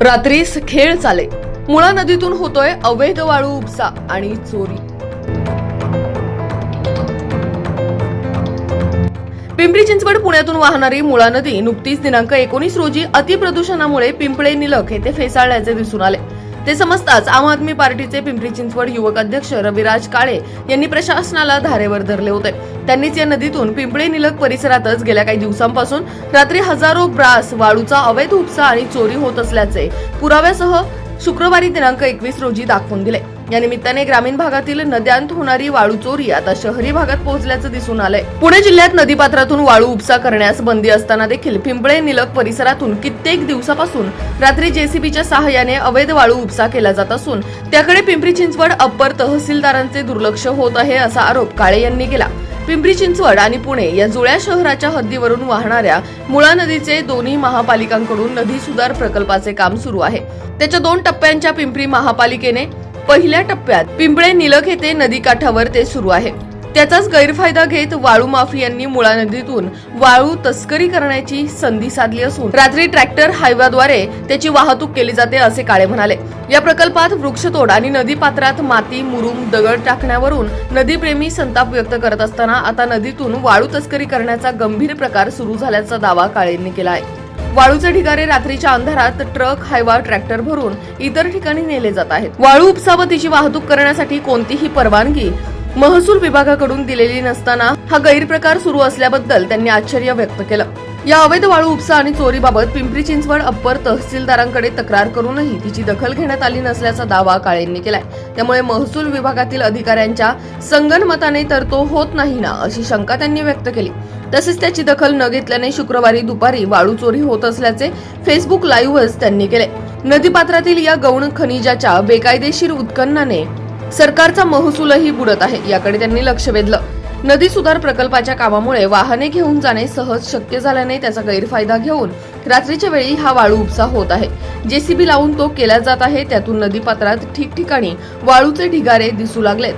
रात्रीस खेळ चाले. मुळा नदीतून होतोय अवैध वाळू उपसा आणि चोरी. पिंपरी चिंचवड पुण्यातून वाहणारी मुळा नदी नुकतीच दिनांक एकोणीस रोजी अतिप्रदूषणामुळे पिंपळे निलख येथे फेसाळल्याचे दिसून आले. ते समजताच आम आदमी पार्टीचे पिंपरी चिंचवड युवक अध्यक्ष रविराज काळे यांनी प्रशासनाला धारेवर धरले होते. त्यांनीच या नदीतून पिंपळे निलक परिसरातच गेल्या काही दिवसांपासून रात्री हजारो ब्रास वाळूचा अवैध उपसा आणि चोरी होत असल्याचे पुराव्यासह शुक्रवारी दिनांक एकवीस रोजी दाखवून दिले. या निमित्ताने ग्रामीण भागातील नद्यांत होणारी वाळू चोरी आता शहरी भागात पोहोचल्याचं दिसून आलंय. पुणे जिल्ह्यात नदीपात्रातून वाळू उपसा करण्यास बंदी असताना देखील पिंपळे निलक परिसरातून कित्येक दिवसापासून रात्री जेसीबीच्या सहाय्याने अवैध वाळू उपसा केला जात असून त्याकडे पिंपरी चिंचवड अप्पर तहसीलदारांचे दुर्लक्ष होत आहे असा आरोप काळे यांनी केला. पिंपरी चिंचवड आणि पुणे या जुळ्या शहराच्या हद्दीवरून वाहणाऱ्या मुळा नदीचे दोन्ही महापालिकांकडून नदी सुधार प्रकल्पाचे काम सुरू आहे. त्याच्या दोन टप्प्यांच्या पिंपरी महापालिकेने पहिल्या टप्प्यात पिंपळे निलख येथे नदीकाठावर ते सुरू आहे. त्याचाच गैरफायदा घेत वाळू माफियांनी मुळा नदीतून वाळू तस्करी करण्याची संधी साधली असून रात्री ट्रॅक्टर हायव्याद्वारे त्याची वाहतूक केली जाते असे काळे म्हणाले. या प्रकल्पात वृक्षतोड आणि नदीपात्रात माती मुरुम दगड टाकण्यावरून नदीप्रेमी संताप व्यक्त करत असताना आता नदीतून वाळू तस्करी करण्याचा गंभीर प्रकार सुरू झाल्याचा दावा काळेंनी केला आहे. वाळूचे ढिगारे रात्रीच्या अंधारात ट्रक हायवा ट्रॅक्टर भरून इतर ठिकाणी नेले जात आहेत. वाळू उपसा तिची वाहतूक करण्यासाठी कोणतीही परवानगी महसूल विभागाकडून दिलेली नसताना हा गैरप्रकार सुरू असल्याबद्दल त्यांनी आश्चर्य व्यक्त केलं. या अवैध वाळू उपसा आणि चोरीबाबत पिंपरी चिंचवड अप्पर तहसीलदारांकडे तक्रार करूनही तिची दखल घेण्यात आली नसल्याचा दावा काळेंनी केलाय. त्यामुळे महसूल विभागातील अधिकाऱ्यांच्या संगनमताने तर तो होत नाही ना अशी शंका त्यांनी व्यक्त केली. तसेच त्याची दखल न घेतल्याने शुक्रवारी दुपारी वाळू चोरी होत असल्याचे फेसबुक लाईव्हच त्यांनी केले. नदीपात्रातील या गौण खनिजाच्या बेकायदेशीर उत्खननाने सरकारचा महसूलही बुडत आहे याकडे त्यांनी लक्ष वेधलं. नदी सुधार प्रकल्पाच्या कामामुळे वाहने घेऊन जाणे सहज शक्य झाल्याने त्याचा गैरफायदा घेऊन रात्रीच्या वेळी हा वाळू उपसा होत आहे. जेसीबी लावून तो केला जात आहे त्यातून नदीपात्रात ठिकठिकाणी वाळूचे ढिगारे दिसू लागलेत.